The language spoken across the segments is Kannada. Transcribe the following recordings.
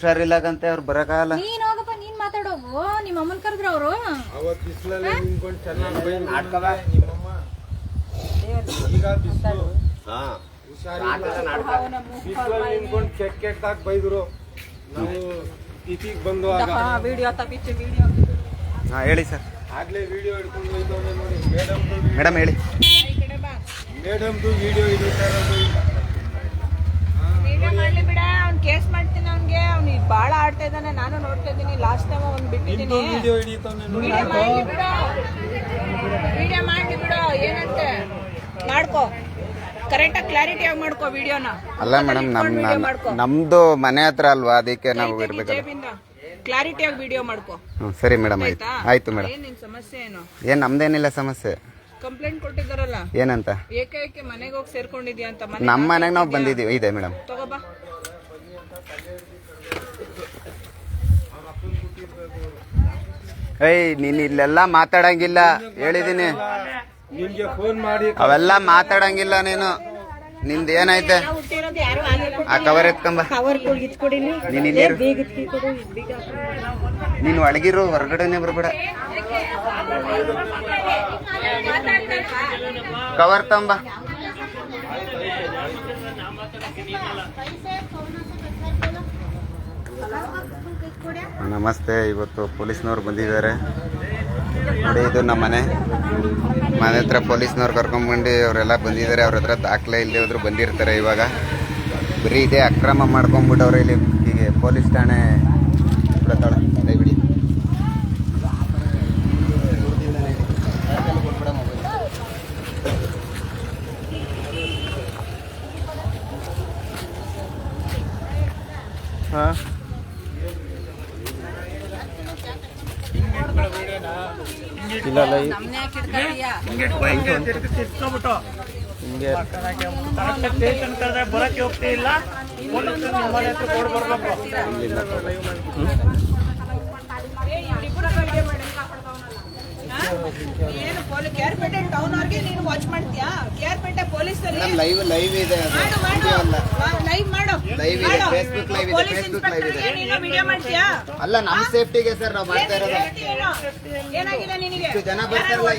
ಹುಷಾರಿಲ್ಲಾಗಂತೆ ಅವ್ರು ಬರಕಾಲ ನೀನ್ ಹೋಗಪ್ಪ ನೀನ್ ಮಾತಾಡೋಗು. ನಿಮ್ಮ ಅಮ್ಮನ್ ಕರೆದ್ರ ಅವರು. ಅವತ್ತು ಬಿಸಿಲಲ್ಲಿ ನಿಂತ್ಕೊಂಡು ಚೆನ್ನಾಗಿ ನಿಮ್ಮಮ್ಮ. ಈಗ ಬಿಸಿಲು. ಬಿಸಿಲಲ್ಲಿ ನಿಂತ್ಕೊಂಡು ಕೆಟ್ಟ ಕೆಟ್ಟದಾಗಿ ಬೈದ್ರು. ನಾವು ಇತಿಗ್ ಬಂದು ಆಗ ವಿಡಿಯೋ ಹಾ ಹೇಳಿ ಸರ್. ಆಗ್ಲೇ ವಿಡಿಯೋ ಹಿಡ್ಕೊಂಡು ಹೋಯ್ತವ್ರೆ ನೋಡಿ. ಮೇಡಮ್ ಮೇಡಮ್ ಹೇಳಿ. ಮೇಡಮ್ದು ವಿಡಿಯೋ ಹಿಡಿತಾ ಇರೋದು ವಿಡಿಯೋ ಮಾಡ್ಲಿ ಬಿಡ ಅವ್ನ್ ಕೇಸ್ ಆಡ್ತಾ ಇದ್ದಾನೆ ನಾನು ನೋಡ್ತಾ ಇದ್ದೀನಿ ಲಾಸ್ಟ್ ಟೈಮ್ ಒಂದು ಬಿಟ್ಟಿದ್ದೀನಿ. ವಿಡಿಯೋ ಮಾಡ್ಲಿ ಬಿಡು ವಿಡಿಯೋ ಬಿಡು ಏನಂತೆ? ಮಾಡ್ಕೋ. ಕರೆಕ್ಟಾಗಿ ಕ್ಲಾರಿಟಿ ಆಗಿ ಮಾಡ್ಕೋ ವಿಡಿಯೋನ ಅಲ್ಲ ಮೇಡಮ್ ನಮ್ ನಮ್ದು ಮನೆ ಹತ್ರ ಅಲ್ವಾ? ಅದಕ್ಕೆ ನಾವು ಇರ್ಬೇಕು ಕ್ಲಾರಿಟಿಯಾಗಿ ವಿಡಿಯೋ ಮಾಡ್ಕೋ. ಸರಿ ಮೇಡಮ್ ಆಯ್ತು. ಆಯ್ತಾ ಮೇಡಮ್ ಏನ್ ಸಮಸ್ಯೆ ಏನು? ಏನ್ ನಮ್ದೇನಿಲ್ಲ ಸಮಸ್ಯೆ. ಕಂಪ್ಲೇಂಟ್ ಕೊಟ್ಟಿದ್ದಾರಲ್ಲ? ಏನಂತ? ಏಕೈಕ ಮನೆಗೆ ಹೋಗಿ ಸೇರ್ಕೊಂಡಿದ್ಯಾ ಅಂತ ನಮ್ಮ ಮನೆಗೆ ನಾವು ಬಂದಿದೀವಿ ಇದೆ ಮೇಡಮ್ ತಗೋಬಾ ಏಯ್ ನೀನ್ ಇಲ್ಲೆಲ್ಲ ಮಾತಾಡಂಗಿಲ್ಲ. ಹೇಳಿದೀನಿ. ಅವೆಲ್ಲ ಮಾತಾಡಂಗಿಲ್ಲ ನೀನು. ನಿಂದ ಏನೈತೆ? ಆ ಕವರ್ ಎತ್ಕೊಂಬ. ನೀನ್ ಒಳಗಿರು ಹೊರಗಡೆನೆ ಬರ್ಬೇಡ. ಕವರ್ ತಂಬ. ನಮಸ್ತೆ, ಇವತ್ತು ಪೊಲೀಸ್ನವ್ರು ಬಂದಿದ್ದಾರೆ. ನೋಡಿ, ಇದು ನಮ್ಮ ಮನೆ. ಮನೆ ಹತ್ರ ಪೊಲೀಸ್ನವ್ರು ಕರ್ಕೊಂಡ್ಬಂದು ಅವರೆಲ್ಲ ಬಂದಿದ್ದಾರೆ. ಅವ್ರ ಹತ್ರ ದಾಖಲೆ ಇಲ್ಲದೆ ಹೋದ್ರು ಬಂದಿರ್ತಾರೆ ಇವಾಗ. ಬರೀ ಇದೇ ಅಕ್ರಮ ಮಾಡ್ಕೊಂಡ್ಬಿಟ್ಟವ್ರೆ ಇಲ್ಲಿ ಹೀಗೆ ಪೊಲೀಸ್ ಠಾಣೆ ಬಿಡತ್ತಾಳ ಕೈ ಬಿಡಿ ಹಾಂ ಇಲ್ಲ ಹಿಂಗೆ ಬರಕ್ಕೆ ಹೋಗ್ತಾ ಇಲ್ಲ ಪೊಲೀಸ್ ಮನೆ ಹತ್ರ ಕೊಡ್ ಬರ್ಬೇಕು ಏನು ಪೊಲೀಸ್ ಕೇರ್ಪೇಟೆ ಟೌನ್ ಅವ್ರಿಗೆ ನೀನು ವಾಚ್ ಮಾಡ್ತೀಯಾ ಕೇರ್ಪೇಟೆ ಪೊಲೀಸ್ ಅಲ್ಲಿ ಲೈವ್ ಲೈವ್ ಇದೆ. ಮಾಡು. ಮಾಡು ಲೈವ್ ಮಾಡು Live ಇದೆ, ಫೇಸ್ಬುಕ್ ಲೈವ್ ಇದೆ, ಪೊಲೀಸ್ Facebook ಇದೆ. ಇನ್ಸ್ಪೆಕ್ಟರ್ ನೀನು ವಿಡಿಯೋ ಮಾಡ್ತೀಯಾ? ಅಲ್ಲ ನಮ್ಮ ಸೇಫ್ಟಿಗೆ ಸರ್ ನಾವು ಮಾಡ್ತಾ ಇರೋದು. ಏನಾಗಿದೆ ನಿನಗೆ? ಇಷ್ಟು ಜನ ಬರ್ತಾರಲ್ಲ?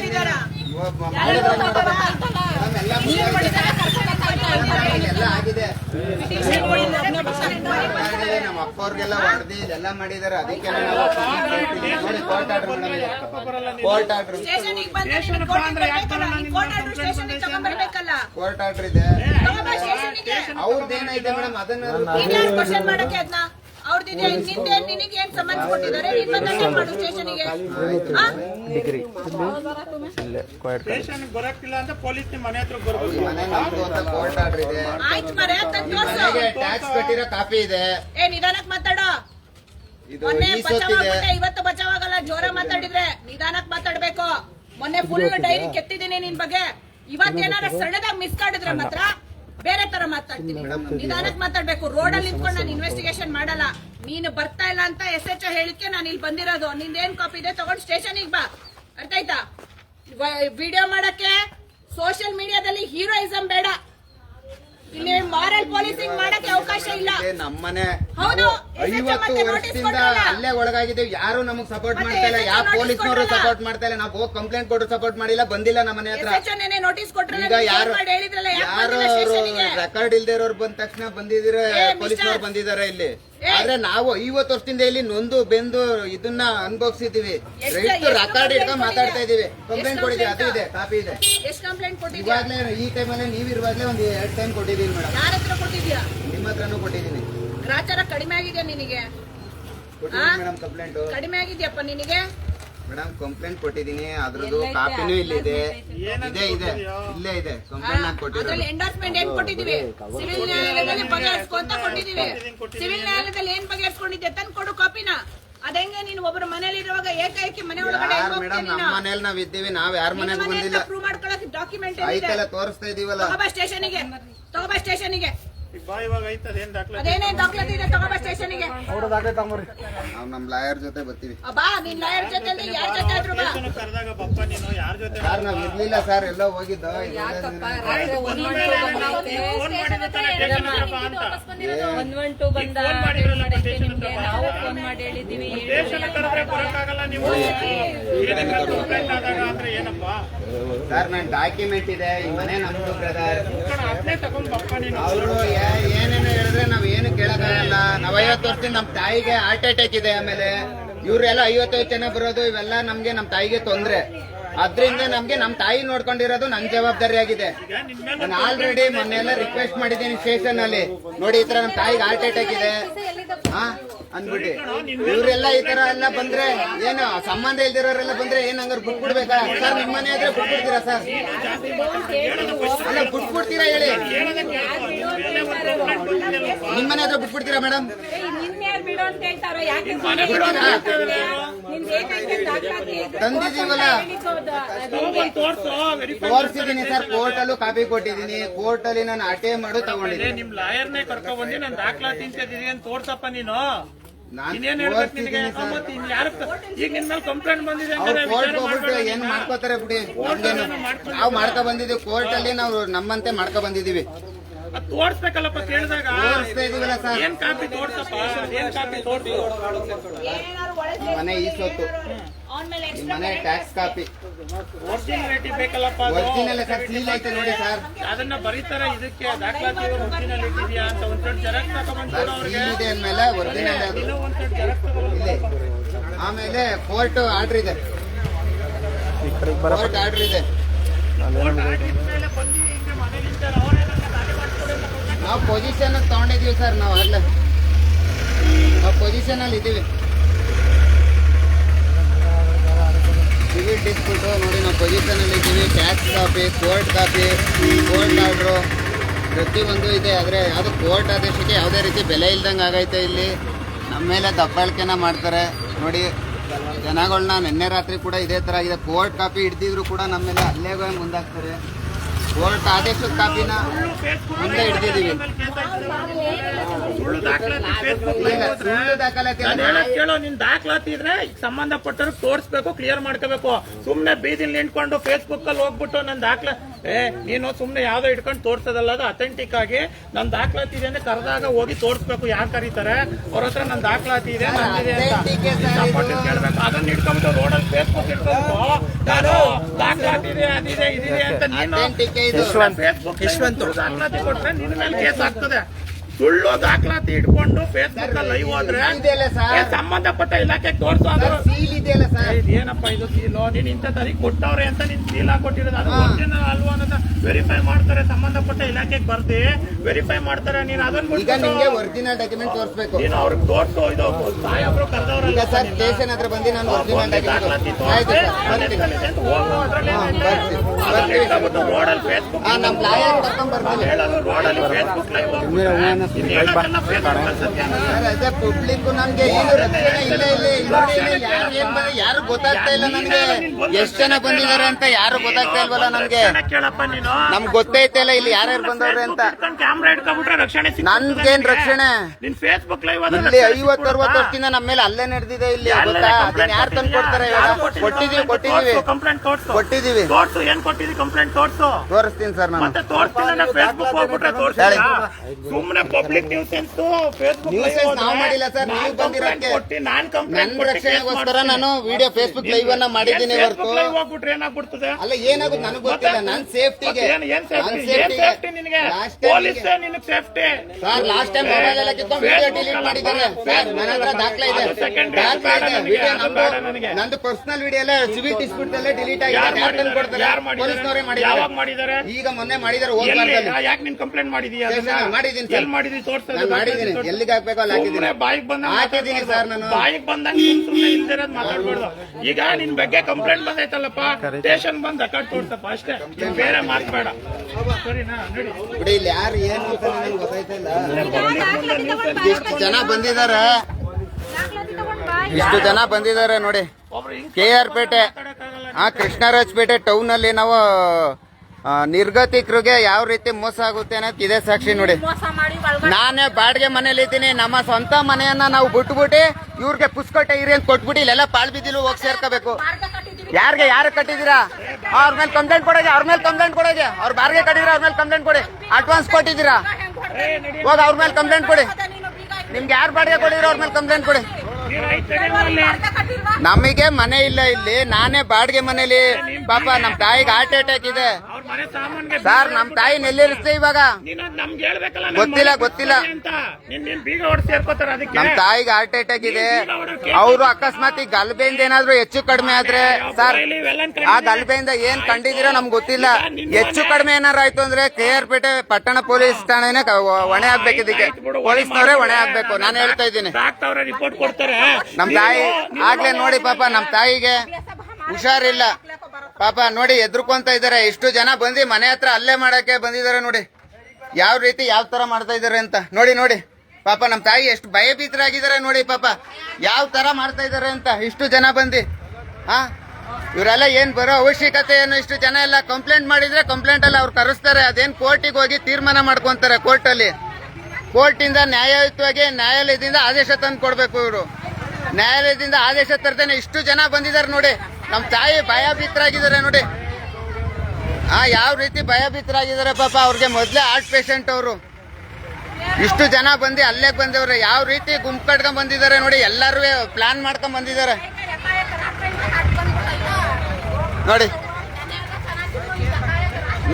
ಮಾಡಿದ್ರೆ ಮೇಡಮ್ ಎಲ್ಲ ಆಗಿದೆ, ನಮ್ಮ ಅಪ್ಪ ಅವ್ರಿಗೆಲ್ಲ ಹೊಡೆದಿ ಇದೆಲ್ಲ ಮಾಡಿದಾರೆ ಅದಕ್ಕೆ ನಾವು court order court order court order ಇದೆ. ಅವ್ರದ್ದೇನೈತೆ ಮೇಡಮ್ ಅದನ್ನ ನೀನ್ ಯಾರು ಕ್ವಶನ್ ಮಾಡಕ್ಕೆ ಅದನ್ನ ಅವ್ರದ್ದಿದೆ ನಿಂದೆ ನಿನಗೆ ಏನ್ ಸಂಬಂಧ ಕೊಟ್ಟಿದ್ದಾರೆ? ನೀನ್ ಬಂದ ಮಾಡು ಸ್ಟೇಷನ್ನಿಗೆ ಡಿಗ್ರಿ. ಇಲ್ಲೇ ಕೋರ್ಟ್ ಸ್ಟೇಷನ್ ಬರಕ್ಕಿಲ್ಲ ಅಂತ ಪೊಲೀಸ್ ಮನೆ ಹತ್ರ ಬರ್ಬೇಕು ಮನೆ ನಮ್ದು ಅಂತ ಕೋರ್ಟ್ ಆರ್ಡರ್ ಇದೆ. ಆಯ್ತು ಮರೆ ಅಂತ ತೋರ್ಸು. ಟ್ಯಾಕ್ಸ್ ಕಟ್ಟಿರೋ ಕಾಪಿ ಇದೆ. ಏ ನಿಧಾನಕ್ ಮಾತಾಡೋ. ಇದು ಮೊನ್ನೆ ಬಚಾವಾಗ್ಬಿಟ್ಟೆ ಇವತ್ತು ಬಚಾವಾಗಲ್ಲ ಜೋರ ಮಾತಾಡಿದ್ರೆ. ನಿಧಾನಕ್ ಮಾತಾಡ್ಬೇಕು. ಮೊನ್ನೆ ಫುಲ್ ಡೈರಿ ಕೆತ್ತಿದ್ದೀನಿ ನಿನ್ ಬಗ್ಗೆ. ಇವತ್ತೇನಾರ ಸಣ್ಣದಾಗ ಮಿಸ್ ಕಾಡಿದ್ರೆ ಮಾತ್ರ ಬೇರೆ ತರ ಮಾತಾಡ್ತೀನಿ. ನಿಧಾನಕ್ಕೆ ಮಾತಾಡ್ಬೇಕು. ರೋಡ್ ಅಲ್ಲಿ ನಿಂತ್ಕೊಂಡು ನಾನು ಇನ್ವೆಸ್ಟಿಗೇಷನ್ ಮಾಡಲ್ಲ. ನೀನು ಬರ್ತಾ ಇಲ್ಲ ಅಂತ ಎಸ್ ಎಚ್ ಹೇಳಿಕೆ ನಾನು ಇಲ್ಲಿ ಬಂದಿರೋದು. ನಿಂದೇನ್ ಕಾಪಿ ಇದೆ ತಗೊಂಡು ಸ್ಟೇಷನಿಗೆ ಬಾ. ಅರ್ಥ ಆಯ್ತಾ ವಿಡಿಯೋ ಮಾಡಕ್ಕೆ ಸೋಷಿಯಲ್ ಮೀಡಿಯಾದಲ್ಲಿ ಹೀರೋಯಿಸಂ ಬೇಡ. ಇಲ್ಲಿ ಮಾರಲ್ ಪೊಲೀಸಿಂಗ್ ಮಾಡಕ್ಕೆ ಅವಕಾಶ ಇಲ್ಲ. ನಮ್ಮನೆ ಹೌದು. ಐವತ್ತು ವರ್ಷದಿಂದ ಅಲ್ಲೇ ಒಳಗಾಗಿದ್ದೀವಿ. ಯಾರು ನಮಗ್ ಸಪೋರ್ಟ್ ಮಾಡ್ತಾ ಇಲ್ಲ. ಯಾವ ಪೊಲೀಸ್ನವರು ಸಪೋರ್ಟ್ ಮಾಡ್ತಾ ಇಲ್ಲ. ನಾವು ಹೋಗಿ ಕಂಪ್ಲೇಂಟ್ ಕೊಟ್ಟು ಸಪೋರ್ಟ್ ಮಾಡಿಲ್ಲ. ಬಂದಿಲ್ಲ ನಮ್ಮ ಮನೆ ಹತ್ರ. ನೋಟಿಸ್ ಈಗ ಯಾರು ಯಾರು ರೆಕಾರ್ಡ್ ಇಲ್ದೇ ಇರೋರು ಬಂದ ತಕ್ಷಣ ಬಂದಿದ್ರೆ ಏ, ಪೊಲೀಸ್ನವ್ರು. ಬಂದಿದ್ದಾರೆ ಇಲ್ಲಿ. ಆದ್ರೆ ನಾವು ಐವತ್ತು ವರ್ಷದಿಂದ ಇಲ್ಲಿ ನೊಂದು ಬೆಂದು ಇದನ್ನ ಅನುಭವಿಸಿದೀವಿ ರೈತರು ರೆಕಾರ್ಡ್ ಇಟ್ಕೊಂಡು ಮಾತಾಡ್ತಾ ಇದೀವಿ ಕಂಪ್ಲೇಂಟ್ ಕೊಡಿದ್ವಿ ಕೊಟ್ಟಿದ್ದೀವಿ. ಅದು ಇದೆ ಕಾಪಿ ಇದೆ. ಎಷ್ಟು ಕಂಪ್ಲೇಂಟ್ ಕೊಟ್ಟಿದ್ಯಾ ಇವಾಗ್ಲೇ ಈ ಟೈಮಲ್ಲಿ ನೀವ್ ಇರುವಾಗ್ಲೇ ಒಂದ್ ಎರಡ್ ಟೈಮ್ ಕೊಟ್ಟಿದ್ದೀನಿ ಮೇಡಮ್. ಯಾರ ಹತ್ರ ಕೊಟ್ಟಿದ್ಯಾ ನಿಮ್ಮ ಹತ್ರನೂ ಕೊಟ್ಟಿದ್ದೀನಿ. ಗ್ರಾಚಾರ ಕಡಿಮೆ ಆಗಿದೆಯಾ ನಿನಗೆ? ಕೊಟ್ಟಿದ್ದೀನಿ ಆ? ಮೇಡಮ್ ಕಂಪ್ಲೇಂಟ್ ಕಡಿಮೆ ಆಗಿದ್ಯಪ್ಪ ನಿನಗೆ? ಮೇಡಮ್ ಕಂಪ್ಲೇಂಟ್ ಕೊಟ್ಟಿದ್ದೀನಿ. ಅದ್ರದ್ದು ಕಾಪಿನೂ ಇಲ್ಲಿದೆ. ಇದೆ ಇದೆ. ಇಲ್ಲೇ ಇದೆ. ಕಂಪ್ಲೇಂಟ್ ನಾನು ಕೊಟ್ಟಿರೋದು. ಅದ್ರಲ್ಲಿ ಎಂಡೋರ್ಸ್ಮೆಂಟ್ ಏನ್ ಕೊಟ್ಟಿದೀವಿ ಸಿವಿಲ್ ನ್ಯಾಯಾಲಯದಲ್ಲಿ ಬಗೆಹರಿಸ್ಕೊಂತ ಕೊಟ್ಟಿದೀವಿ ಸಿವಿಲ್ ನ್ಯಾಯಾಲಯದಲ್ಲಿ ಏನ್ ಬಗೆಹರಿಸ್ಕೊಂಡಿದ್ದೆ? ತಂದು ಕೊಡು ಕಾಪಿನ. ಅದಂಗೆ ನೀನು ಒಬ್ಬರ ಮನೇಲಿ ಇರುವಾಗ ಏಕಾಏಕಿ ಮನೆ ಒಳಗಡೆ ಯಾರ್ ಮೇಡಮ್ ನಮ್ಮ? ಮನೇಲಿ ನಾವ್ ಇದ್ದೀವಿ. ನಾವ್ ಯಾರ ನಿನ್ನ ಮನೆ ಬಂದಿಲ್ಲ. ಪ್ರೂವ್ ಮಾಡ್ಕೊಳಕ್ ಡಾಕ್ಯುಮೆಂಟ್ ತೋರಿಸ್ತಾ ಇದೀವಲ್ಲ. ತಗೋಬಾ ಸ್ಟೇಷನ್ಗೆ. ತಗೋಬಾ ಸ್ಟೇಷನ್ಗೆ. ಈಗ ಬಾ ಇವಾಗ ಐತದ ಏನ್ ದಾಖಲೆ ಅದೇನೇ ದಾಖಲಾತಿ ಇದೆ ತಗೋಬಾ ಸ್ಟೇಷನ್ಗೆ ನಾವ್ ನಮ್ ಲಾಯರ್ ಜೊತೆ ಬರ್ತೀವಿ. ಬಾ ನಿನ್ ಲಾಯರ್ ಜೊತೆ ಯಾರ ಜೊತೆ ಆದ್ರೂ ಬಾ. ಸ್ಟೇಷನ್ ಕರೆದಾಗ ಬಪ್ಪ ನೀನು ಯಾರ ಜೊತೆ ಸರ್ ನಾವು ಇರ್ಲಿಲ್ಲ ಸರ್ ಎಲ್ಲ ಹೋಗಿದ್ದ. ಫೋನ್ ಮಾಡಿದ ತಾನೆ ಸ್ಟೇಷನ್ ಬಾ ಅಂತ. ಒನ್ ಒನ್ ಟೂ ಬಂದ ಫೋನ್ ಮಾಡಿದ್ರಲ್ಲ ಸ್ಟೇಷನ್ ಹತ್ರ ಬಾ. ಮಾಡಿ ಹೇಳಿದೀವಿ ನೀವು. ಸರ್ ನನ್ ಡಾಕ್ಯುಮೆಂಟ್ ಇದೆ ಇವನೇ ಮನೆ ನಮ್ದು ಬ್ರದರ್ ಅದನ್ನೇ ತಗೊಂಡ್ ಬಪ್ಪ ನೀನು. ಅವರು ಏನೇನು ಹೇಳಿದ್ರೆ ನಾವ್ ಏನು ಕೇಳಕ್ಕಾಗಲ್ಲ ನಾವ್ ಐವತ್ತು ವರ್ಷದಿಂದ ನಮ್ ತಾಯಿಗೆ ಹಾರ್ಟ್ ಅಟ್ಯಾಕ್ ಇದೆ ಆಮೇಲೆ. ಇವ್ರೆಲ್ಲ ಐವತ್ತೈದು ಜನ ಬರೋದು, ಇವೆಲ್ಲ ನಮ್ಗೆ ನಮ್ ತಾಯಿಗೆ ತೊಂದ್ರೆ. ಅದ್ರಿಂದ ನಮ್ಗೆ ನಮ್ ತಾಯಿ ನೋಡ್ಕೊಂಡಿರೋದು ನನ್ ಜವಾಬ್ದಾರಿ ಆಗಿದೆ ನಾನು ಆಲ್ರೆಡಿ ಮೊನ್ನೆ ಎಲ್ಲ ರಿಕ್ವೆಸ್ಟ್ ಮಾಡಿದ್ದೀನಿ ಸ್ಟೇಷನ್ ಅಲ್ಲಿ. ನೋಡಿ ಈ ತರ ನಮ್ ತಾಯಿಗೆ ಹಾರ್ಟ್ ಅಟ್ಯಾಕ್ ಇದೆ. ಹಾ? ಅಂದ್ಬಿಟ್ಟು. ಇವ್ರೆಲ್ಲ ಈ ತರ ಎಲ್ಲ ಬಂದ್ರೆ ಏನು ಸಂಬಂಧ ಇಲ್ದಿರೋರೆಲ್ಲ ಬಂದ್ರೆ ಏನ್ ಹಂಗಾರೆ ಬುಕ್ ಬಿಡ್ಬೇಕಾ ಸರ್ ನಿಮ್ ಮನೆ ಆದ್ರೆ ಬುಕ್ ಕೊಡ್ತೀರಾ ಸರ್? ಅಲ್ಲ ಬುಕ್ ಕೊಡ್ತೀರಾ ಹೇಳಿ? ನಿಮ್ ಮನೆ ಆದ್ರೆ ಬುಕ್ ಕೊಡ್ತೀರಾ ಮೇಡಮ್ ತೋರಿಸಿದೀನಿ ಸರ್ ಕೋರ್ಟ್ ಅಲ್ಲೂ ಕಾಪಿ ಕೊಟ್ಟಿದ್ದೀನಿ ಕೋರ್ಟ್ ಅಲ್ಲಿ ನಾನು ಅಟೆ ಮಾಡು ತಗೊಂಡಿದ್ದೆ ನಿಮ್ ಲಾಯರ್ನೇ ಕರ್ಕೊಂಡ್ ಬಂದಿ ನಾನು ದಾಖಲಾತಿ ಅಂತ ತೋರ್ಸಪ್ಪ ನೀನು. ಏನ್. ಮಾಡ್ಕೋತಾರೆ ಬಿಡಿ ನಾವು ಮಾಡ್ಕೊ ಬಂದಿದ್ದೀವಿ ಕೋರ್ಟ್ ಅಲ್ಲಿ ನಾವು ನಮ್ಮಂತೆ ಮಾಡ್ಕೊ ಬಂದಿದೀವಿ ಅದ್ ತೋರ್ಸ್ಬೇಕಲ್ಲಪ್ಪ ಕೇಳಿದಾಗ? ಏನ್ ಕಾಪಿ ತೋರ್ಸಪ್ಪ? ಏನ್ ಕಾಪಿ ತೋರ್ಸು? ಮನೆ ಈ ಸೊತ್ತು. ಈ ಮನೆ ಟ್ಯಾಕ್ಸ್ ಕಾಪಿ. ಒರಿಜಿನಾಲಿಟಿ ಬೇಕಲ್ಲಪ್ಪ ಒರಿಜಿನಲ್ ಸರ್ ಸೀಲ್ ಐತೆ ನೋಡಿ ಸರ್. ಅದನ್ನ ಬರೀತಾರೆ ಇದಕ್ಕೆ ದಾಖಲಾತಿ ಒರಿಜಿನಾಲಿಟಿ ಇದೆಯಾ ಅಂತ ಒಂದ್ ಜರಕ್ ಜೆರಾಕ್ಸ್ ತಗೊಂಡ್ ಸರ್ ಸೀಲ್ ಇದೆ ಅಂದ್ಮೇಲೆ ಒರಿಜಿನಲ್ ಅದು ಇನ್ನೂ ಒಂದ್ ಸೆಟ್ ಜೆರಾಕ್ಸ್ ಇಲ್ಲಿ. ಆಮೇಲೆ ಕೋರ್ಟ್ ಆರ್ಡರ್ ಇದೆ. ಕೋರ್ಟ್ ಆರ್ಡರ್ ಇದೆ. ನಾವು ಪೊಸಿಷನ್ ತಗೊಂಡಿದೀವಿ ಸರ್ ನಾವು ಅಲ್ಲ. ನಾವು ಪೊಸಿಷನ್ ಅಲ್ಲಿ ಇದೀವಿ ಸಿವಿಲ್ ಡಿಸ್ಪ್ಯೂಟು ನೋಡಿ, ನಾವು ಪೊಸಿಷನ್ ಅಲ್ಲಿ ಇದ್ದೀವಿ. Tax copy court copy court order ಪ್ರತಿಯೊಂದು ಇದೆ. ಆದರೆ ಅದು ಕೋರ್ಟ್ ಆದೇಶಕ್ಕೆ ಯಾವುದೇ ರೀತಿ ಬೆಲೆ ಇಲ್ದಂಗೆ ಆಗೈತೆ ಇಲ್ಲಿ. ನಮ್ಮ ಮೇಲೆ ದಬ್ಬಾಳಿಕೆನ ಮಾಡ್ತಾರೆ. ನೋಡಿ ಜನಗಳನ್ನ ನಿನ್ನೆ ರಾತ್ರಿ ಕೂಡ ಇದೇ ಥರ ಆಗಿದೆ. ಕೋರ್ಟ್ ಕಾಪಿ ಹಿಡ್ದಿದ್ರು ಕೂಡ ನಮ್ಮ ಮೇಲೆ ಹಲ್ಲೆಗೆ ಮುಂದಾಗ್ತಾರೆ. ಕೋರ್ಟ್ ಆದೇಶದ ಕಾಪಿನ ಮುಂದೆ ಹಿಡಿದಿದ್ದೀವಿ. ಸುಳ್ಳು ಸುಳ್ಳು ಕೇಳೋ ನಿನ್ ದಾಖಲಾತಿ ಇದ್ರೆ ಸಂಬಂಧಪಟ್ಟರು ತೋರಿಸ್ಬೇಕು ಕ್ಲಿಯರ್ ಮಾಡ್ಕೋಬೇಕು. ಸುಮ್ನೆ ಬೀದಿಲ್ ನಿಂತ್ಕೊಂಡು ಫೇಸ್ಬುಕ್ ಅಲ್ಲಿ ಹೋಗ್ಬಿಟ್ಟು ನನ್ನ ದಾಖಲಾ ಏ ನೀನು ಸುಮ್ನೆ ಯಾವ್ದೋ ಇಟ್ಕೊಂಡು ತೋರಿಸೋದಲ್ಲ ಅದು ಅಥೆಂಟಿಕ್ ಆಗಿ ನನ್ ದಾಖಲಾತಿ ಇದೆ ಅಂದ್ರೆ ಕರೆದಾಗ ಹೋಗಿ ತೋರಿಸ್ಬೇಕು. ಯಾರು ಕರೀತಾರೆ? ಅವ್ರ ಹತ್ರ ನನ್ ದಾಖಲಾತಿ ಇದೆ ನಂದಿದೆ ಅಂತ. ಸಪೋರ್ಟ್ ಕೇಳ್ಬೇಕು. ಅದನ್ನ ಇಟ್ಕೊಂಡ್ಬಿಟ್ಟು ರೋಡಲ್ಲಿ ಫೇಸ್ಬುಕ್ ಇಟ್ಕೊಂಡು ನಾನು ದಾಖಲಾತಿ ಇದೆ ಅದಿದೆ ಇದಿದೆ ಅಂತ ನೀನು ಇದು. ಫೇಸ್ಬುಕ್ ದಾಖಲಾತಿ ಕೊಟ್ರೆ ನಿನ್ನ ಮೇಲೆ ಕೇಸ್ ಆಗ್ತದೆ. ಸುಳ್ಳು ದಾಖಲಾತಿ ಇಟ್ಕೊಂಡು ಫೇಸ್ಬುಕ್ ಲೈವ್ ಹೋದ್ರೆ? ಏ, ಸಂಬಂಧಪಟ್ಟ ಇಲಾಖೆ ತೋರ್ಸು ಅದು ಸೀಲ್ ಇದೆಯಲ್ಲ ಸರ್? ಇದೇನಪ್ಪ ಇದು ಸೀಲು ನೀನ್ ಇಂಥ ತಾರೀಕು ಕೊಟ್ಟವ್ರೆ ಅಂತ ನೀನ್ ಸೀಲ್ ಹಾಕೊಟ್ಟಿರೋದು. ಅದು ಒರಿಜಿನಲ್ ಅಲ್ವಾ ಅನ್ನೋದ ವೆರಿಫೈ ಮಾಡ್ತಾರೆ ಸಂಬಂಧಪಟ್ಟ ಇಲಾಖೆಗೆ ಬರ್ದಿ ವೆರಿಫೈ ಮಾಡ್ತಾರೆ ನೀನ್ ಅದನ್ನ ಈಗ ನಿಮ್ಗೆ ಒರಿಜಿನಲ್ ಡಾಕ್ಯುಮೆಂಟ್ ತೋರಿಸ್ಬೇಕು. ನೀನು ಅವ್ರಿಗೆ ತೋರಿಸು ಇದು ಸಾಹೇಬ್ರು ಈಗ ಕರೆದವ್ರಲ್ಲ ಸರ್ ಸ್ಟೇಷನ್ ಹತ್ರ ಬಂದು ನಾನು ಒರಿಜಿನಲ್ ಡಾಕ್ಯುಮೆಂಟ್ ಹೋಗು. ರೋಡಲ್ಲಿ ಫೇಸ್ಬುಕ್ ಹಾ ನಮ್ ಲಾಯರ್ ಕರ್ಕೊಂಡ್ ಬರ್ತೀನಿ. ರೋಡಲ್ಲಿ ಫೇಸ್ಬುಕ್ ಲೈವ್ ಸರ್ ಅದೇ ಪಬ್ಲಿಕ್ ನನ್ಗೆ ಏನು ರಕ್ಷಣೆ ಇಲ್ಲ ಇಲ್ಲಿ ಯಾರು ಏನ್ ಯಾರು ಗೊತ್ತಾಗ್ತಾ ಇಲ್ಲ ನನ್ಗೆ ಎಷ್ಟ್ ಜನ ಬಂದಿದ್ದಾರೆ ಅಂತ ಯಾರು ಗೊತ್ತಾಗ್ತಾ ಇಲ್ವಲ್ಲ ನಮ್ಗೆ. ಕೇಳಪ್ಪ ನೀನು ನಮ್ಗೆ ಗೊತ್ತೈತೆ ಇಲ್ಲ ಇಲ್ಲಿ ಯಾರ್ಯಾರು ಬಂದವ್ರೆ ಅಂತ. ಕ್ಯಾಮ್ರಾ ಇಟ್ಕೊಂಡ್ಬಿಟ್ರೆ ರಕ್ಷಣೆ ಸಿಗ್ತದೆ ನನ್ಗೇನ್ ರಕ್ಷಣೆ? ನಿನ್ ಫೇಸ್ಬುಕ್ ಲೈವ್ ಇಲ್ಲಿ ಐವತ್ತು ಅರವತ್ತು ವರ್ಷದಿಂದ ನಮ್ಮ ಮೇಲೆ ಅಲ್ಲೇ ನಡೆದಿದೆ ಇಲ್ಲಿ ಗೊತ್ತಾ? ಅದನ್ನ ಯಾರು ತಂದು ಕೊಡ್ತಾರೆ ಇವಾಗ? ಕೊಟ್ಟಿದೀವಿ ಕೊಟ್ಟಿದೀವಿ ಕಂಪ್ಲೇಂಟ್ ತೋರ್ಸು ಕೊಟ್ಟಿದೀವಿ ತೋರ್ಸು. ಏನ್ ಕೊಟ್ಟಿದಿ ಕಂಪ್ಲೇಂಟ್ ತೋರ್ಸು? ತೋರಿಸ್ತೀನಿ ಸರ್ ನಾನು. ಮತ್ತೆ ತೋರಿಸ್ತಿಲ್ಲ ಫೇಸ್ಬುಕ್ ಹೋಗ್ಬಿಟ್ರೆ ತೋರ್ಸಿಲ್ಲ. ಸುಮ್ನೆ ಪಬ್ಲಿಕ್ ನ್ಯೂಸೆನ್ಸ್ ಫೇಸ್ಬುಕ್ Nuisance ನಾವು ಮಾಡಿಲ್ಲ sir, ನೀವು ಬಂದಿರೋಕ್ಕೆ. ಕೊಟ್ಟಿ ನಾನ್ ಕಂಪ್ಲೇಂಟ್ ನನ್ನ ರಕ್ಷಣೆಗೋಸ್ಕರ ನಾನು ವಿಡಿಯೋ ಫೇಸ್ಬುಕ್ ಲೈವ್ ಅನ್ನ ಮಾಡಿದ್ದೀನಿ ಹೊರತು. ಹೋಗ್ಬಿಟ್ರೆ ಏನಾಗ್ಬಿಡ್ತದೆ? ಅಲ್ಲ ಏನಾಗುತ್ತೆ ನನಗೆ ಗೊತ್ತಿಲ್ಲ. ನನ್ನ ಸೇಫ್ಟಿಗೆ ಏನ್ ಏನ್ ಸೇಫ್ಟಿ ನಿನಗೆ? ಪೊಲೀಸ್ ನಿನಗೆ safety sir last time mobile ಎಲ್ಲ ಕಿತ್ಕೊಂಡು ವಿಡಿಯೋ ಡಿಲೀಟ್ ಮಾಡಿದ್ದಾರೆ. ಸರ್ ನನ್ನ ಹತ್ರ ದಾಖಲೆ ಇದೆ. ದಾಖಲೆ ವಿಡಿಯೋ ನಂದು ಪರ್ಸನಲ್ ವಿಡಿಯೋ ಎಲ್ಲ ಸಿವಿಲ್ ಡಿಸ್ಪ್ಯೂಟ್ ಅಲ್ಲೇ ಡಿಲೀಟ್ ಆಗಿದೆ. ಯಾರು ಕೊಡ್ತಾರೆ. ಯಾರು ಪೊಲೀಸ್ನವರೇ ಮಾಡಿದ್ದಾರೆ. ಯಾವಾಗ ಮಾಡಿದ್ದಾರೆ? ಮಾಡಿದ್ದಾರೆ ಈಗ ಮೊನ್ನೆ ಮಾಡಿದಾರೆ ಎಲ್ಲಿ? ಹೋಗ್ಬಾರ್ದಲ್ಲಿ ಯಾಕೆ ನೀನ್ ಕಂಪ್ಲೇಂಟ್ ಮಾಡಿದೀಯ ಮಾಡಿದೀನಿ ಸರ್ sir. ಎಲ್ಲಿ ಮಾಡಿದಿ ತೋರ್ಸೋದು ನಾನು ಮಾಡಿದ್ದೀನಿ. ಎಲ್ಲಿಗೆ ಹಾಕ್ಬೇಕು ಅಲ್ಲಿ ಹಾಕಿದ್ದೀನಿ. ಬಾಯಿಗೆ ಬಂದ ಸರ್ ನಾನು ಬಾಯಿಗೆ ಬಂದಂಗ ಸುಮ್ಮನೆ ಇಲ್ದಿರೋದ್ ಮಾತಾಡ್ಬಾರ್ದು ಈಗ ನಿನ್ ಬಗ್ಗೆ ಕಂಪ್ಲೇಂಟ್ ಬಂದೈತಲ್ಲಪ್ಪ ಸ್ಟೇಷನ್ ಬಂದ್ ಅಷ್ಟೇ ನೀನ್ ಬೇರೆ ಮಾತಾಡ ಸರಿನಾ ನಡಿ ಬಿಡಿ ಇಲ್ಲಿ ಯಾರು ಏನು ಅಂತ ನನಗೆ ಇಷ್ಟು ಜನ ಬಂದಿದ್ದಾರೆ ಇಷ್ಟು ಜನ ಬಂದಿದ್ದಾರೆ ನೋಡಿ ಕೆ ಆರ್ ಪೇಟೆ ಆ ಕೃಷ್ಣರಾಜಪೇಟೆ ಟೌನ್ ಅಲ್ಲಿ ನಾವು ನಿರ್ಗತಿಕರಿಗೆ ಯಾವ ರೀತಿ ಮೋಸ ಆಗುತ್ತೆ ಅನ್ನೋದು ಇದೆ ಸಾಕ್ಷಿ ನೋಡಿ. ನಾನೇ ಬಾಡಿಗೆ ಮನೇಲಿ ಇದ್ದೀನಿ ನಮ್ಮ ಸ್ವಂತ ಮನೆಯನ್ನ ನಾವು ಬಿಟ್ಬಿಟ್ಟು ಇವ್ರಿಗೆ ಪುಸ್ಕಟ್ಟೆ ಇರಿ ಅಂತ ಕೊಟ್ಬಿಟ್ಟು ಇಲ್ಲೆಲ್ಲ ಪಾಳು ಬಿದ್ದಿಲು ಹೋಗಿ ಸೇರ್ಕೋಬೇಕು. ಯಾರಿಗೆ ಯಾರು ಕಟ್ಟಿದ್ದೀರಾ? ಅವ್ರ ಮೇಲೆ ಕಂಪ್ಲೇಂಟ್ ಕೊಡೋಗೆ ಅವ್ರ ಮೇಲೆ ಕಂಪ್ಲೇಂಟ್ ಕೊಡೋಗೆ ಅವ್ರ ಬಾಡಿಗೆ ಕಟ್ಟಿದ್ರೆ ಅವ್ರ ಮೇಲೆ ಕಂಪ್ಲೇಂಟ್ ಕೊಡಿ. ಅಡ್ವಾನ್ಸ್ ಕೊಟ್ಟಿದ್ದೀರಾ? ಹೋಗ ಅವ್ರ ಮೇಲೆ ಕಂಪ್ಲೇಂಟ್ ಕೊಡಿ. ನಿಮ್ಗೆ ಯಾರು ಬಾಡಿಗೆ ಕೊಡಿದ್ರು ಅವ್ರ ಮೇಲೆ ಕಂಪ್ಲೇಂಟ್ ಕೊಡಿ. ನಮಗೆ ಮನೆ ಇಲ್ಲ ಇಲ್ಲಿ ನಾನೇ ಬಾಡಿಗೆ ಮನೇಲಿ. ಪಾಪ ನಮ್ ತಾಯಿಗೆ ಹಾರ್ಟ್ ಅಟ್ಯಾಕ್ ಇದೆ. ಸರ್ ನಮ್ ತಾಯಿ ನೆಲ್ಲಿರುತ್ತೆ ಇವಾಗ. ಗೊತ್ತಿಲ್ಲ, ಗೊತ್ತಿಲ್ಲ. ನಮ್ ತಾಯಿಗೆ ಹಾರ್ಟ್ ಅಟ್ಯಾಕ್ ಇದೆ. ಅವರು ಅಕಸ್ಮಾತ್ ಈ ಗಲ್ಬೆಯಿಂದ ಏನಾದ್ರು ಹೆಚ್ಚು ಕಡಿಮೆ ಆದ್ರೆ ಸರ್ ಆ ಗಲ್ಬೆಯಿಂದ ಏನ್ ಕಂಡಿದ್ದೀರೋ ನಮ್ಗೆ ಗೊತ್ತಿಲ್ಲ. ಹೆಚ್ಚು ಕಡಿಮೆ ಏನಾರು ಆಯ್ತು ಅಂದ್ರೆ ಕೆ ಆರ್ ಪೇಟೆ ಪಟ್ಟಣ ಪೊಲೀಸ್ ಠಾಣೆನೆ ಹೊಣೆ ಆಗ್ಬೇಕು ಇದಕ್ಕೆ. ಪೊಲೀಸ್ನವರೇ ಹೊಣೆ ಆಗ್ಬೇಕು. ನಾನು ಹೇಳ್ತಾ ಇದ್ದೀನಿ. ಡಾಕ್ಟರ್ ರಿಪೋರ್ಟ್ ಕೊಡ್ತಾರೆ. ನಮ್ ತಾಯಿ ಆಗ್ಲೇ ನೋಡಿ ಪಾಪ ನಮ್ ತಾಯಿಗೆ ಹುಷಾರಿಲ್ಲ. ಪಾಪ, ನೋಡಿ ಎದ್ರುಕೊಂತ ಇದಾರೆ ಇಷ್ಟು ಜನ ಬಂದು ಮನೆ ಹತ್ರ ಅಲ್ಲೇ ಮಾಡಕ್ಕೆ ಬಂದಿದ್ದಾರೆ ನೋಡಿ. ಯಾವ ರೀತಿ ಯಾವ ತರ ಮಾಡ್ತಾ ಇದಾರೆ ಅಂತ. ನೋಡಿ ನೋಡಿ. ಪಾಪ, ನಮ್ ತಾಯಿ ಎಷ್ಟು ಭಯಭೀತರಾಗಿದ್ದಾರೆ ನೋಡಿ ಪಾಪ. ಯಾವ ತರ ಮಾಡ್ತಾ ಇದಾರೆ ಅಂತ. ಇಷ್ಟು ಜನ ಬಂದು ಹಾ ಇವರೆಲ್ಲ ಏನ್ ಬರೋ ಅವಶ್ಯಕತೆ ಏನು ಇಷ್ಟು ಜನ ಎಲ್ಲ ಕಂಪ್ಲೇಂಟ್ ಮಾಡಿದ್ರೆ ಕಂಪ್ಲೇಂಟ್ ಅಲ್ಲಿ ಅವ್ರು ಕರೆಸ್ತಾರೆ. ಅದೇನ್ ಕೋರ್ಟಿಗೆ ಹೋಗಿ ತೀರ್ಮಾನ ಮಾಡ್ಕೊಂತಾರೆ ಕೋರ್ಟ್ ಅಲ್ಲಿ ಕೋರ್ಟ್ ಇಂದ ನ್ಯಾಯಯುತವಾಗಿ ನ್ಯಾಯಾಲಯದಿಂದ ಆದೇಶ ತಂದು ಕೊಡ್ಬೇಕು ಇವರು. ನ್ಯಾಯಾಲಯದಿಂದ ಆದೇಶ ತರ್ತೇನೆ ಇಷ್ಟು ಜನ ಬಂದಿದ್ದಾರೆ ನೋಡಿ. ನಮ್ ತಾಯಿ ಭಯಭೀತರಾಗಿದ್ದಾರೆ ನೋಡಿ. ಆ ಯಾವ ರೀತಿ ಭಯಭೀತರಾಗಿದ್ದಾರೆ ಪಾಪ ಅವ್ರಿಗೆ ಮೊದಲೇ ಹಾರ್ಟ್ ಪೇಷಂಟ್ ಅವರು. ಇಷ್ಟು ಜನ ಬಂದು ಅಲ್ಲೇ ಬಂದವ್ರೆ ಯಾವ ರೀತಿ ಗುಂಪು ಕಟ್ಕೊಂಡ್ ಬಂದಿದ್ದಾರೆ ನೋಡಿ ಎಲ್ಲರೂ ಪ್ಲಾನ್ ಮಾಡ್ಕೊಂಡ್ ಬಂದಿದ್ದಾರೆ. ನೋಡಿ.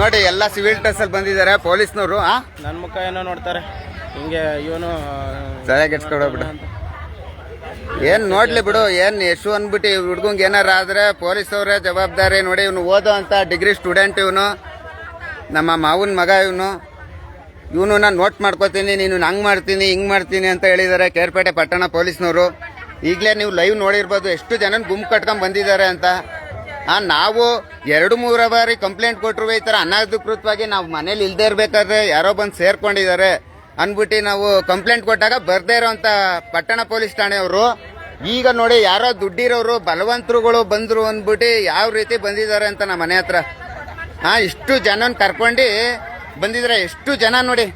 ನೋಡಿ ಎಲ್ಲ ಸಿವಿಲ್ ಡ್ರೆಸ್ ಅಲ್ಲಿ ಬಂದಿದ್ದಾರೆ ಪೊಲೀಸ್ನವರು ಹಾ ನನ್ನ ಮುಖ ಏನೋ ನೋಡ್ತಾರೆ. ಹಿಂಗೆ ಇವನು ಸರಿಯಾಗಿ ಎಡ್ಸ್ಕೊಡೋಗ್ಬಿಡು ಏನ್ ನೋಡ್ಲಿ ಬಿಡು, ಏನ್ ಯಶು ಅಂದ್ಬಿಟ್ಟು ಹುಡ್ಗಂಗ್ ಏನಾರ ಆದ್ರೆ ಪೊಲೀಸ್ ಅವರೇ ಜವಾಬ್ದಾರಿ ನೋಡಿ ಇವನು ಓದೋ ಅಂತ ಡಿಗ್ರಿ ಸ್ಟೂಡೆಂಟ್ ಇವನು, ನಮ್ಮ ಮಾವನ ಮಗ ಇವನು. ಇವನು ನಾನು ನೋಟ್ ಮಾಡ್ಕೋತೀನಿ, ನೀನು ಹಂಗ್ ಮಾಡ್ತೀನಿ, ಹಿಂಗ್ ಮಾಡ್ತೀನಿ ಅಂತ ಹೇಳಿದ್ದಾರೆ ಕೇರ್ಪೇಟೆ ಪಟ್ಟಣ ಪೊಲೀಸ್ನವರು. ಈಗಲೇ ನೀವು ಲೈವ್ ನೋಡಿರ್ಬೋದು, ಎಷ್ಟು ಜನ ಗುಂಪು ಕಟ್ಕೊಂಡ್ ಬಂದಿದ್ದಾರೆ ಅಂತ. ಆ, ನಾವು ಎರಡು ಮೂರು ಬಾರಿ ಕಂಪ್ಲೇಂಟ್ ಕೊಟ್ಟರು ಈ ಥರ ಅನಧಿಕೃತವಾಗಿ ನಾವು ಮನೇಲಿ ಇಲ್ದೇ ಇರಬೇಕಾದ್ರೆ ಯಾರೋ ಬಂದು ಸೇರ್ಕೊಂಡಿದ್ದಾರೆ. ಅನ್ಬಿಟ್ಟು ನಾವು ಕಂಪ್ಲೇಂಟ್ ಕೊಟ್ಟಾಗ ಬರ್ದೇ ಇರೋಂಥ ಪಟ್ಟಣ ಪೊಲೀಸ್ ಠಾಣೆಯವರು, ಈಗ ನೋಡಿ ಯಾರೋ ದುಡ್ಡಿರೋರು, ಬಲವಂತರುಗಳು ಬಂದ್ರು ಅಂದ್ಬಿಟ್ಟು ಯಾವ ರೀತಿ ಬಂದಿದ್ದಾರೆ ಅಂತ ನಮ್ಮ ಮನೆ ಹತ್ರ. ಹಾ, ಇಷ್ಟು ಜನನ ಕರ್ಕೊಂಡು ಬಂದಿದ್ರೆ ಎಷ್ಟು ಜನ ನೋಡಿ,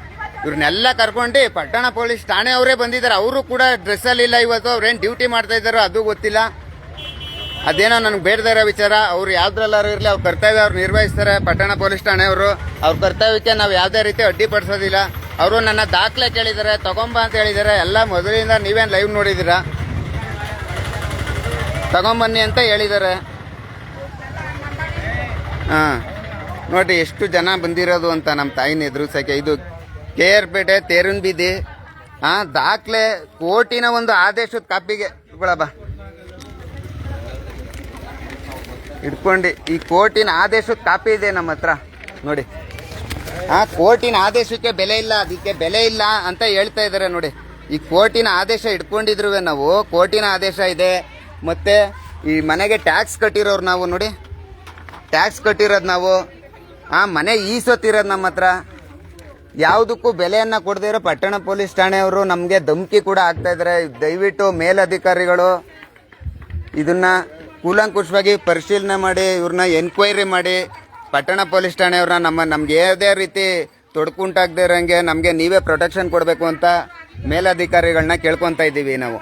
ಇವ್ರನ್ನೆಲ್ಲ ಕರ್ಕೊಂಡು ಪಟ್ಟಣ ಪೊಲೀಸ್ ಠಾಣೆಯವರೇ ಬಂದಿದ್ದಾರೆ. ಅವರು ಕೂಡ ಡ್ರೆಸ್ಸಲ್ಲಿ ಇಲ್ಲ ಇವತ್ತು, ಅವ್ರೇನು ಡ್ಯೂಟಿ ಮಾಡ್ತಾ ಇದ್ದಾರೋ ಅದು ಗೊತ್ತಿಲ್ಲ. ಅದೇನೋ ನನಗೆ ಬೇಡದೇ ವಿಚಾರ, ಅವ್ರು ಯಾವ್ದ್ರಲ್ಲಾರು ಇರಲಿ, ಅವ್ರ ಕರ್ತವ್ಯ ಅವ್ರು ನಿರ್ವಹಿಸ್ತಾರೆ ಪಟ್ಟಣ ಪೊಲೀಸ್ ಠಾಣೆಯವರು. ಅವ್ರ ಕರ್ತವ್ಯಕ್ಕೆ ನಾವು ಯಾವುದೇ ರೀತಿ ಅಡ್ಡಿಪಡಿಸೋದಿಲ್ಲ ಅವರು ನನ್ನ ದಾಖಲೆ ಕೇಳಿದ್ದಾರೆ, ತಗೊಂಬ ಅಂತ ಹೇಳಿದ್ದಾರೆ. ಎಲ್ಲ ಮೊದಲಿಂದ ನೀವೇನು ಲೈವ್ ನೋಡಿದ್ದೀರಾ? ತಗೊಂಬನ್ನಿ ಅಂತ ಹೇಳಿದ್ದಾರೆ. ಹಾಂ. ನೋಡಿ, ಎಷ್ಟು ಜನ ಬಂದಿರೋದು ಅಂತ ನಮ್ಮ ತಾಯಿನ ಎದುರಿಸೋಕೆ ಇದು ಕೆ ಆರ್ ಪೇಟೆ ತೇರನ್ ಬೀದಿ ಹಾಂ, ದಾಖಲೆ ಕೋಟಿನ ಒಂದು ಆದೇಶದ ಕಾಪಿಗೆ ಬಾ. ಇಟ್ಕೊಂಡು ಈ ಕೋಟಿನ ಆದೇಶದ ಕಾಪಿ ಇದೆ ನಮ್ಮ ಹತ್ರ. ನೋಡಿ. ಆ ಕೋರ್ಟಿನ ಆದೇಶಕ್ಕೆ ಬೆಲೆ ಇಲ್ಲ, ಅದಕ್ಕೆ ಬೆಲೆ ಇಲ್ಲ ಅಂತ ಹೇಳ್ತಾ ಇದ್ದಾರೆ ನೋಡಿ. ಈ ಕೋರ್ಟಿನ ಆದೇಶ ಇಟ್ಕೊಂಡಿದ್ರು ನಾವು, ಕೋರ್ಟಿನ ಆದೇಶ ಇದೆ. ಮತ್ತೆ ಈ ಮನೆಗೆ ಟ್ಯಾಕ್ಸ್ ಕಟ್ಟಿರೋರು ನಾವು ನೋಡಿ. ಟ್ಯಾಕ್ಸ್ ಕಟ್ಟಿರೋದು ನಾವು. ಆ ಮನೆ ಈಸೋತಿರೋದು ನಮ್ಮ ಹತ್ರ. ಯಾವುದಕ್ಕೂ ಬೆಲೆಯನ್ನ ಕೊಡದೇ ಇರೋ ಪಟ್ಟಣ ಪೊಲೀಸ್ ಠಾಣೆಯವರು ನಮಗೆ ಧಮಕಿ ಕೂಡ ಆಗ್ತಾ ಇದ್ದಾರೆ ದಯವಿಟ್ಟು ಮೇಲಧಿಕಾರಿಗಳು ಇದನ್ನ ಕೂಲಂಕುಷವಾಗಿ ಪರಿಶೀಲನೆ ಮಾಡಿ, ಇವ್ರನ್ನ ಎನ್ಕ್ವೈರಿ ಮಾಡಿ. ಪಟ್ಟಣ ಪೊಲೀಸ್ ಠಾಣೆಯವ್ರನ್ನ ನಮ್ಮ ನಮ್ಗೆ ಯಾವುದೇ ರೀತಿ ತೊಡ್ಕುಂಟಾಗದೇ ಇರೋಂಗೆ ನಮಗೆ ನೀವೇ ಪ್ರೊಟೆಕ್ಷನ್ ಕೊಡಬೇಕು ಅಂತ ಮೇಲಧಿಕಾರಿಗಳನ್ನ ಕೇಳ್ಕೊತಾ ಇದ್ದೀವಿ ನಾವು.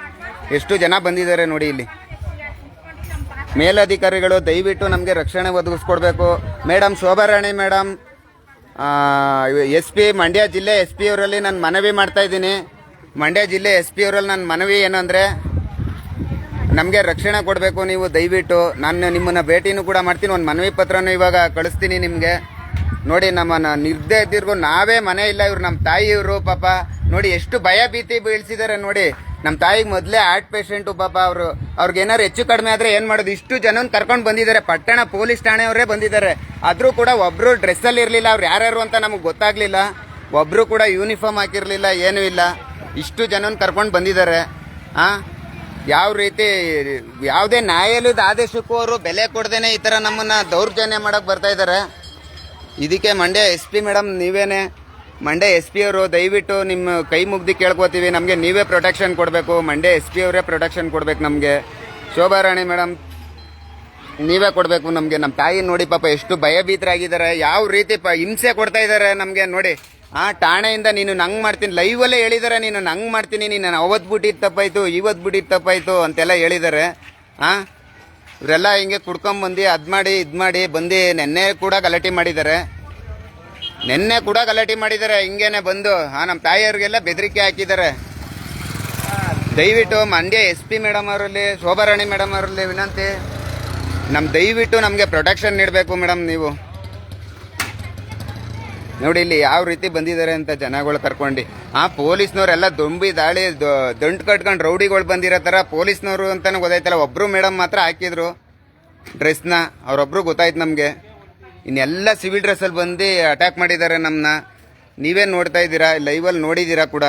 ಎಷ್ಟು ಜನ ಬಂದಿದ್ದಾರೆ ನೋಡಿ ಇಲ್ಲಿ. ಮೇಲಧಿಕಾರಿಗಳು ದಯವಿಟ್ಟು ನಮಗೆ ರಕ್ಷಣೆ ಒದಗಿಸ್ಕೊಡ್ಬೇಕು. Madam Shobharani madam S P, Mandya ಜಿಲ್ಲೆ ಎಸ್ ಪಿ ಅವರಲ್ಲಿ ನಾನು ಮನವಿ ಮಾಡ್ತಾ ಇದ್ದೀನಿ. ಮಂಡ್ಯ ಜಿಲ್ಲೆ ಎಸ್ ಪಿ ಅವರಲ್ಲಿ ನನ್ನ ಮನವಿ ಏನು ನಮಗೆ ರಕ್ಷಣೆ ಕೊಡಬೇಕು ನೀವು, ದಯವಿಟ್ಟು. ನಾನು ನಿಮ್ಮನ್ನ ಭೇಟಿನೂ ಕೂಡ ಮಾಡ್ತೀನಿ. ಒಂದು ಮನವಿ ಪತ್ರನೂ ಇವಾಗ ಕಳಿಸ್ತೀನಿ ನಿಮಗೆ. ನೋಡಿ ನಮ್ಮನ್ನ ಇದ್ದಿರ್ಗು ನಾವೇ ಮನೆ ಇಲ್ಲ ಇವ್ರು ನಮ್ಮ ತಾಯಿ ಇವರು ಪಾಪ. ನೋಡಿ, ಎಷ್ಟು ಭಯ ಭೀತಿ ಬೀಳ್ಸಿದ್ದಾರೆ ನೋಡಿ. ನಮ್ಮ ತಾಯಿಗೆ ಮೊದಲೇ ಹಾರ್ಟ್ ಪೇಷಂಟು ಪಾಪ ಅವರು. ಅವ್ರಿಗೆ ಏನಾರು ಹೆಚ್ಚು ಕಡಿಮೆ ಆದರೆ ಏನು ಮಾಡೋದು? ಇಷ್ಟು ಜನನ ಕರ್ಕೊಂಡು ಬಂದಿದ್ದಾರೆ. ಪಟ್ಟಣ ಪೊಲೀಸ್ ಠಾಣೆಯವರೇ ಬಂದಿದ್ದಾರೆ. ಆದರೂ ಕೂಡ ಒಬ್ಬರು ಡ್ರೆಸ್ಸಲ್ಲಿ ಇರಲಿಲ್ಲ. ಅವ್ರು ಯಾರ್ಯಾರು ಅಂತ ನಮಗೆ ಗೊತ್ತಾಗಲಿಲ್ಲ. ಒಬ್ಬರು ಕೂಡ ಯೂನಿಫಾರ್ಮ್ ಹಾಕಿರಲಿಲ್ಲ, ಏನೂ ಇಲ್ಲ. ಇಷ್ಟು ಜನನ ಕರ್ಕೊಂಡು ಬಂದಿದ್ದಾರೆ. ಆ? ಯಾವ ರೀತಿ, ಯಾವುದೇ ನ್ಯಾಯಾಲಯದ ಆದೇಶಕ್ಕೂ ಅವರು ಬೆಲೆ ಕೊಡ್ದೇನೆ ಈ ಥರ ನಮ್ಮನ್ನು ದೌರ್ಜನ್ಯ ಮಾಡೋಕೆ ಬರ್ತಾ ಇದ್ದಾರೆ ಇದಕ್ಕೆ ಮಂಡ್ಯ ಎಸ್ ಪಿ ಮೇಡಮ್ ನೀವೇನೆ, ಮಂಡ್ಯ ಎಸ್ ಪಿ ಅವರು ದಯವಿಟ್ಟು ನಿಮ್ಮ ಕೈ ಮುಗ್ದು ಕೇಳ್ಕೊತೀವಿ. ನಮಗೆ ನೀವೇ ಪ್ರೊಟೆಕ್ಷನ್ ಕೊಡಬೇಕು, ಮಂಡ್ಯ ಎಸ್ ಪಿ ಅವರೇ ಪ್ರೊಟೆಕ್ಷನ್ ಕೊಡ್ಬೇಕು ನಮಗೆ. ಶೋಭಾರಾಣಿ ಮೇಡಮ್ ನೀವೇ ಕೊಡಬೇಕು ನಮಗೆ. ನಮ್ಮ ತಾಯಿ ನೋಡಿ ಪಾಪ ಎಷ್ಟು ಭಯಭೀತರಾಗಿದ್ದಾರೆ. ಯಾವ ರೀತಿ ಪ ಹಿಂಸೆ ಕೊಡ್ತಾ ಇದ್ದಾರೆ ನಮಗೆ ನೋಡಿ. ಆ ಠಾಣೆಯಿಂದ ನೀನು ನಂಗೆ ಮಾಡ್ತೀನಿ. ಲೈವ್ ಅಲ್ಲೇ ಹೇಳಿದ್ದಾರೆ ನೀನು ನಂಗೆ ಮಾಡ್ತೀನಿ, ನೀನು ಅವತ್ತು ಬಿಟ್ಟಿದ್ದು ತಪ್ಪಾಯ್ತು ಇವತ್ತು ಬಿಟ್ಟಿದ್ದು ತಪ್ಪಾಯ್ತು ಅಂತೆಲ್ಲ ಹೇಳಿದ್ದಾರೆ ಆ? ಇವರೆಲ್ಲ ಹಿಂಗೆ ಕುಡ್ಕೊಂಬಂದು ಅದ್ ಮಾಡಿ, ಇದ್ ಮಾಡಿ ಬಂದು ನೆನ್ನೆ ಕೂಡ ಗಲಾಟೆ ಮಾಡಿದ್ದಾರೆ ನೆನ್ನೆ ಕೂಡ ಗಲಾಟೆ ಮಾಡಿದ್ದಾರೆ ಹಿಂಗೇನೆ ಬಂದು. ಆ ನಮ್ಮ ತಾಯಿಯವ್ರಿಗೆಲ್ಲ ಬೆದರಿಕೆ ಹಾಕಿದ್ದಾರೆ ದಯವಿಟ್ಟು ಮಂಡ್ಯ ಎಸ್ ಪಿ ಮೇಡಮ್ ಅವರಲ್ಲಿ, ಶೋಭಾರಾಣಿ ಮೇಡಮ್ ಅವರಲ್ಲಿ ವಿನಂತಿ. ನಮ್ಮ ದಯವಿಟ್ಟು ನಮಗೆ ಪ್ರೊಟೆಕ್ಷನ್ ನೀಡಬೇಕು ಮೇಡಮ್ ನೀವು. ನೋಡಿ ಇಲ್ಲಿ ಯಾವ ರೀತಿ ಬಂದಿದ್ದಾರೆ ಅಂತ ಜನಗಳು ಕರ್ಕೊಂಡು. ಆ ಪೊಲೀಸ್ನವರೆಲ್ಲ ದೊಂಬಿ ದಾಳಿ ದಂಟು ಕಟ್ಕೊಂಡು ರೌಡಿಗಳು ಬಂದಿರೋ ಥರ ಪೊಲೀಸ್ನವರು ಅಂತಲೂ ಗೊತ್ತಾಯ್ತಲ್ಲ. ಒಬ್ಬರು ಮೇಡಮ್ ಮಾತ್ರ ಹಾಕಿದ್ರು ಡ್ರೆಸ್ನ. ಅವರೊಬ್ಬರು ಗೊತ್ತಾಯ್ತು ನಮಗೆ. ಇನ್ನೆಲ್ಲ ಸಿವಿಲ್ ಡ್ರೆಸ್ಸಲ್ಲಿ ಬಂದು ಅಟ್ಯಾಕ್ ಮಾಡಿದ್ದಾರೆ ನಮ್ಮನ್ನ ನೀವೇ ನೋಡ್ತಾ ಇದ್ದೀರಾ? ಲೈವಲ್ಲಿ ನೋಡಿದ್ದೀರಾ ಕೂಡ?